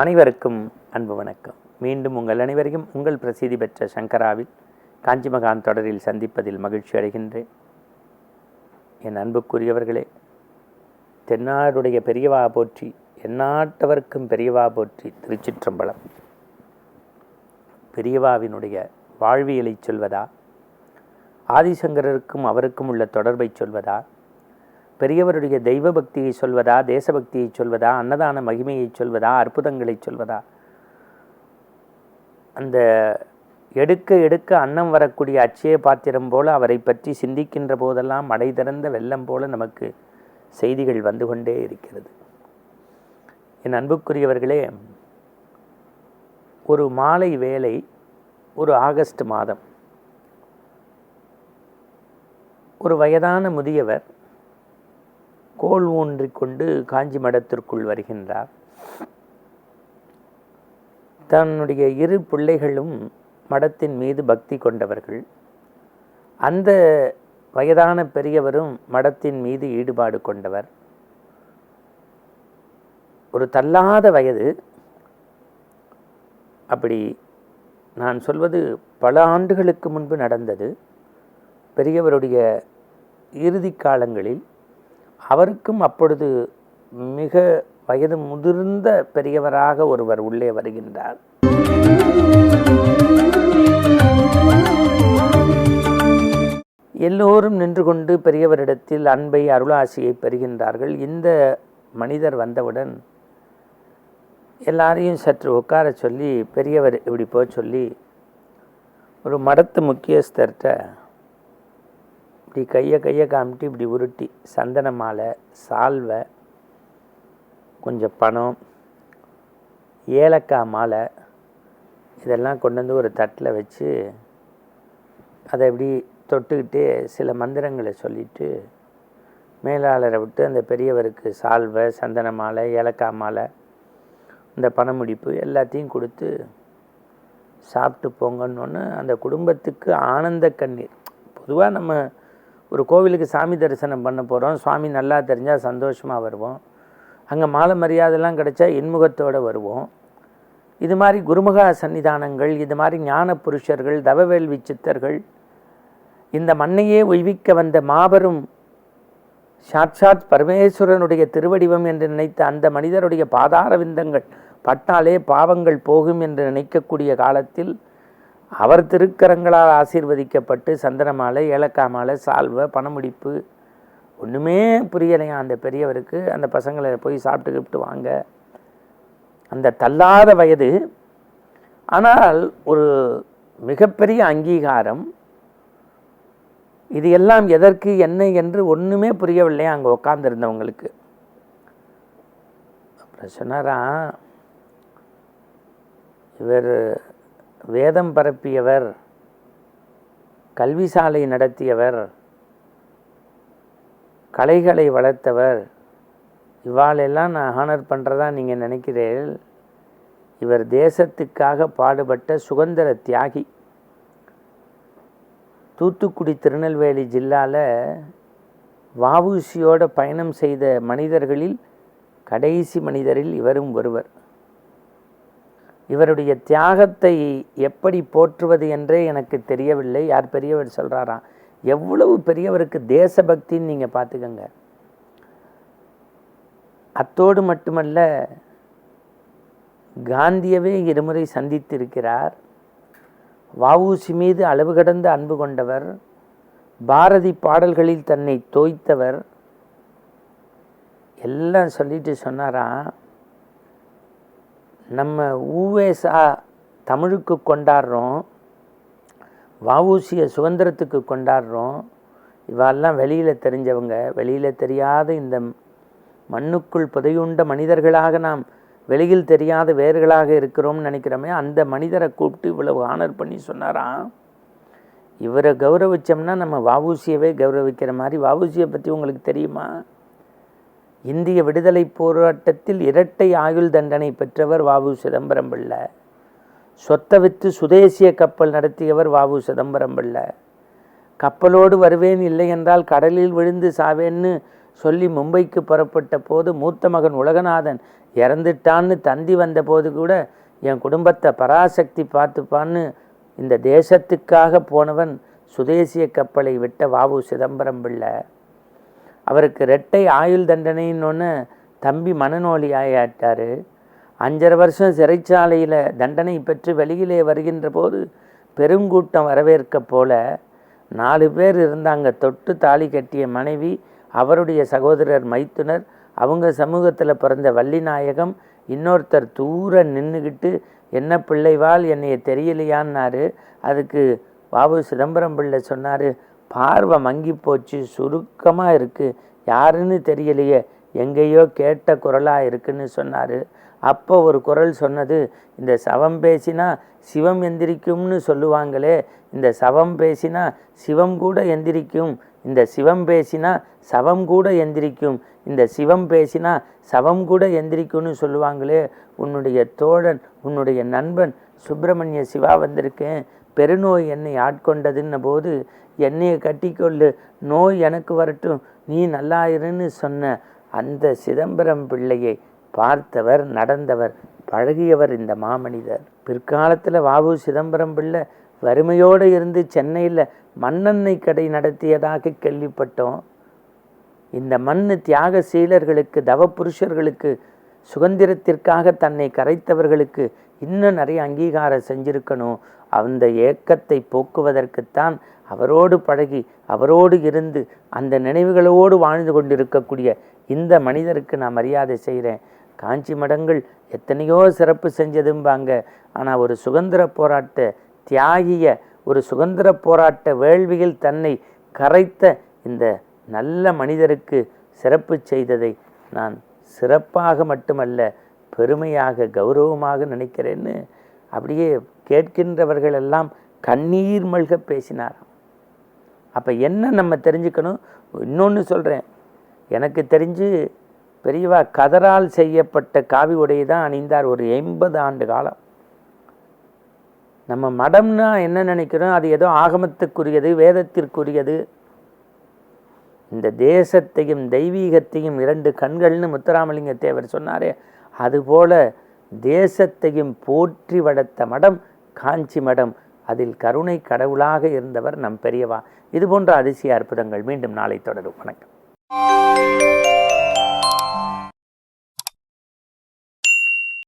அனைவருக்கும் அன்பு வணக்கம். மீண்டும் உங்கள் அனைவரையும் உங்கள் பிரசித்தி பெற்ற சங்கராவில் காஞ்சி மகான் தொடரில் சந்திப்பதில் மகிழ்ச்சி அடைகின்றேன். என் அன்புக்குரியவர்களே தென்னாடுடைய பெரியவா போற்றி எந்நாட்டவர்க்கும் பெரியவா போற்றி திருச்சிற்றம்பலம். பெரியவாவினுடைய வாழ்வியலை சொல்வதா? ஆதிசங்கரருக்கும் அவருக்கும் உள்ள தொடர்பை சொல்வதா? பெரியவருடைய தெய்வ பக்தியை சொல்வதா தேசபக்தியை சொல்வதா அன்னதான மகிமையை சொல்வதா அற்புதங்களை சொல்வதா? அந்த எடுக்க எடுக்க அன்னம் வரக்கூடிய அச்சய பாத்திரம் போல அவரை பற்றி சிந்திக்கின்ற போதெல்லாம் மடை திறந்த வெள்ளம் போல நமக்கு செய்திகள் வந்து கொண்டே இருக்கிறது. என் அன்புக்குரியவர்களே ஒரு மாலை வேலை ஒரு ஆகஸ்ட் மாதம் ஒரு வயதான முதியவர் கோல் ஊன்றிக்கொண்டு காஞ்சி மடத்திற்குள் வருகின்றார். தன்னுடைய இரு பிள்ளைகளும் மடத்தின் மீது பக்தி கொண்டவர்கள். அந்த வயதான பெரியவரும் மடத்தின் மீது ஈடுபாடு கொண்டவர். ஒரு தள்ளாத வயது. அப்படி நான் சொல்வது பல ஆண்டுகளுக்கு முன்பு நடந்தது. பெரியவருடைய இறுதி காலங்களில் அவருக்கும் அப்பொழுது மிக வயது முதிர்ந்த பெரியவராக ஒருவர் உள்ளே வருகின்றார். எல்லோரும் நின்று கொண்டு பெரியவரிடத்தில் அன்பை அருளாசியை பெறுகின்றார்கள். இந்த மனிதர் வந்தவுடன் எல்லாரையும் சற்று உட்கார சொல்லி பெரியவர் இப்படி போக சொல்லி ஒரு மடத்து முக்கியஸ்தர்கிட்ட இப்படி கையை கையை காமிட்டு இப்படி உருட்டி சந்தன மாலை சால்வை கொஞ்சம் பணம் ஏலக்காய் மாலை இதெல்லாம் கொண்டு வந்து ஒரு தட்டில் வச்சு அதை இப்படி தொட்டுக்கிட்டு சில மந்திரங்களை சொல்லிட்டு மேலாளரை விட்டு அந்த பெரியவருக்கு சால்வை சந்தன மாலை ஏலக்காய் மாலை இந்த பணமுடிப்பு எல்லாத்தையும் கொடுத்து சாப்பிட்டு போங்கன்னு அந்த குடும்பத்துக்கு ஆனந்த கண்ணீர். பொதுவாக நம்ம ஒரு கோவிலுக்கு சாமி தரிசனம் பண்ண போகிறோம் சுவாமி நல்லா தெரிஞ்சால் சந்தோஷமாக வருவோம். அங்கே மாலை மரியாதைலாம் கிடைச்சா இன்முகத்தோடு வருவோம். இது மாதிரி குருமுகா சன்னிதானங்கள் இது மாதிரி ஞான புருஷர்கள் தவவேள்வி சித்தர்கள் இந்த மண்ணையே உய்விக்க வந்த மாபெரும் சாட்சாத் பரமேஸ்வரனுடைய திருவடிவம் என்று நினைத்த அந்த மனிதருடைய பாதார விந்தங்கள் பட்டாலே பாவங்கள் போகும் என்று நினைக்கக்கூடிய காலத்தில் அவர் திருக்கரங்களால் ஆசீர்வதிக்கப்பட்டு சந்தனமாலை ஏலக்காய் மாலை சால்வை பணமுடிப்பு ஒன்றுமே புரியலையா அந்த பெரியவருக்கு? அந்த பசங்களை போய் சாப்பிட்டு கிப்ட்டு வாங்க. அந்த தள்ளாத வயது. ஆனால் ஒரு மிகப்பெரிய அங்கீகாரம். இது எல்லாம் எதற்கு என்ன என்று ஒன்றுமே புரியவில்லையா அங்கே உட்காந்துருந்தவங்களுக்கு அப்புறம் சொன்னாராம் இவர் வேதம் பரப்பியவர் கல்வி சாலை நடத்தியவர் கலைகளை வளர்த்தவர். இவாளெல்லாம் நான் ஹானர் பண்ணுறதா நீங்கள் நினைக்கிறீர்கள். இவர் தேசத்துக்காக பாடுபட்ட சுதந்திர தியாகி. தூத்துக்குடி திருநெல்வேலி ஜில்லாவில் வவுசியோட பயணம் செய்த மனிதர்களில் கடைசி மனிதரில் இவரும் ஒருவர். இவருடைய தியாகத்தை எப்படி போற்றுவது என்றே எனக்கு தெரியவில்லை. யார் பெரியவர் சொல்கிறாராம் எவ்வளவு பெரியவருக்கு தேசபக்தின்னு நீங்கள் பார்த்துக்கங்க. அத்தோடு மட்டுமல்ல காந்தியவே இருமுறை சந்தித்திருக்கிறார். வவுசி மீது அளவு கடந்த அன்பு கொண்டவர். பாரதி பாடல்களில் தன்னை தோய்த்தவர். எல்லாம் சொல்லிட்டு சொன்னாராம் நம்ம ஊவேசா தமிழுக்கு கொண்டாடுறோம் வவுசியை சுதந்திரத்துக்கு கொண்டாடுறோம். இவெல்லாம் வெளியில் தெரிஞ்சவங்க. வெளியில் தெரியாத இந்த மண்ணுக்குள் புதையுண்ட மனிதர்களாக நாம் வெளியில் தெரியாத வேர்களாக இருக்கிறோம்னு நினைக்கிறோமே அந்த மனிதரை கூப்பிட்டு இவ்வளவு ஆனர் பண்ணி சொன்னாராம் இவரை கௌரவிச்சோம்னா நம்ம வவுசியவே கௌரவிக்கிற மாதிரி வவுசியை பற்றி உங்களுக்கு தெரியுமா? இந்திய விடுதலை போராட்டத்தில் இரட்டை ஆயுள் தண்டனை பெற்றவர் வாவு சிதம்பரம் பிள்ளை சொத்தை விற்று சுதேசிய கப்பல் நடத்தியவர் வாவு சிதம்பரம் பிள்ளை கப்பலோடு வருவேன் இல்லை என்றால் கடலில் விழுந்து சாவேன்னு சொல்லி மும்பைக்கு புறப்பட்ட போது மூத்த மகன் உலகநாதன் இறந்துட்டான்னு தந்தி வந்த போது கூட என் குடும்பத்தை பராசக்தி பார்த்துப்பான்னு இந்த தேசத்துக்காக போனவன் சுதேசிய கப்பலை விட்ட வாவு சிதம்பரம் பிள்ளை அவருக்கு ரெட்டை ஆயுள் தண்டனைன்னு தம்பி மனநோலி ஆயாட்டார். அஞ்சரை வருஷம் சிறைச்சாலையில் தண்டனை பெற்று வெளியிலே வருகின்ற போது பெருங்கூட்டம் வரவேற்க போல நாலு பேர் இருந்தாங்க. தொட்டு தாலி கட்டிய மனைவி அவருடைய சகோதரர் மைத்துனர் அவங்க சமூகத்தில் பிறந்த வள்ளிநாயகம் இன்னொருத்தர் தூர நின்றுக்கிட்டு என்ன பிள்ளைவால் என்னைய தெரியலையான்னாரு. அதுக்கு பாபு சிதம்பரம் பிள்ளை சொன்னார். பார்வை மங்கி போச்சு சுருக்கமாக இருக்குது யாருன்னு தெரியலையே எங்கேயோ கேட்ட குரலாக இருக்குன்னு சொன்னார். அப்போ ஒரு குரல் சொன்னது இந்த சவம் பேசினா சிவம் எந்திரிக்கும்னு சொல்லுவாங்களே இந்த சவம் பேசினா சிவம் கூட எந்திரிக்கும் இந்த சிவம் பேசினா சவம் கூட எந்திரிக்கும் இந்த சிவம் பேசினா சவம் கூட எந்திரிக்கும்னு சொல்லுவாங்களே உன்னுடைய தோழன் உன்னுடைய நண்பன் சுப்பிரமணிய சிவா வந்திருக்கேன் பெருநோய் என்னை ஆட்கொண்டதுன்ன போது என்னையை கட்டிக்கொள்ளு. நோய் எனக்கு வரட்டும். நீ நல்லாயிருன்னு சொன்ன அந்த சிதம்பரம் பிள்ளையை பார்த்தவர் நடந்தவர் பழகியவர் இந்த மாமனிதர். பிற்காலத்தில் வாவு சிதம்பரம் பிள்ளை வறுமையோடு இருந்து சென்னையில் மண்ணெண்ணெய் கடை நடத்தியதாக கேள்விப்பட்டோம். இந்த மண் தியாக சீலர்களுக்கு தவ புருஷர்களுக்கு சுதந்திரத்திற்காக தன்னை கரைத்தவர்களுக்கு இன்னும் நிறைய அங்கீகாரம் செஞ்சிருக்கணும். அந்த ஏக்கத்தை போக்குவதற்குத்தான் அவரோடு பழகி அவரோடு இருந்து அந்த நினைவுகளோடு வாழ்ந்து கொண்டிருக்கக்கூடிய இந்த மனிதருக்கு நான் மரியாதை செய்கிறேன் காஞ்சி மடங்கள் எத்தனையோ சிறப்பு செஞ்சதும்பாங்க. ஆனால் ஒரு சுதந்திர போராட்ட தியாகிய ஒரு சுதந்திர போராட்ட வேள்வியில் தன்னை கரைத்த இந்த நல்ல மனிதருக்கு சிறப்பு செய்ததை நான் சிறப்பாக மட்டுமல்ல பெருமையாக கௌரவமாக நினைக்கிறேன்னு அப்படியே கேட்கின்றவர்கள் எல்லாம் கண்ணீர் மல்க பேசினாராம். அப்போ என்ன நம்ம தெரிஞ்சுக்கணும்? இன்னொன்று சொல்கிறேன் எனக்கு தெரிஞ்சு பெரியவா கதரால் செய்யப்பட்ட காவி உடையை தான் அணிந்தார் ஒரு எண்பது ஆண்டு காலம். நம்ம மடம்னா என்ன நினைக்கிறோம்? அது ஏதோ ஆகமத்துக்குரியது வேதத்திற்குரியது. இந்த தேசத்தையும் தெய்வீகத்தையும் இரண்டு கண்கள்னு முத்துராமலிங்க தேவர் சொன்னாரே அதுபோல தேசத்தையும் போற்றி வளர்த்த மடம் காஞ்சி மடம். அதில் கருணை கடவுளாக இருந்தவர் நம் பெரியவா. இது போன்ற அதிசய அற்புதங்கள் மீண்டும் நாளை தொடரும். வணக்கம்.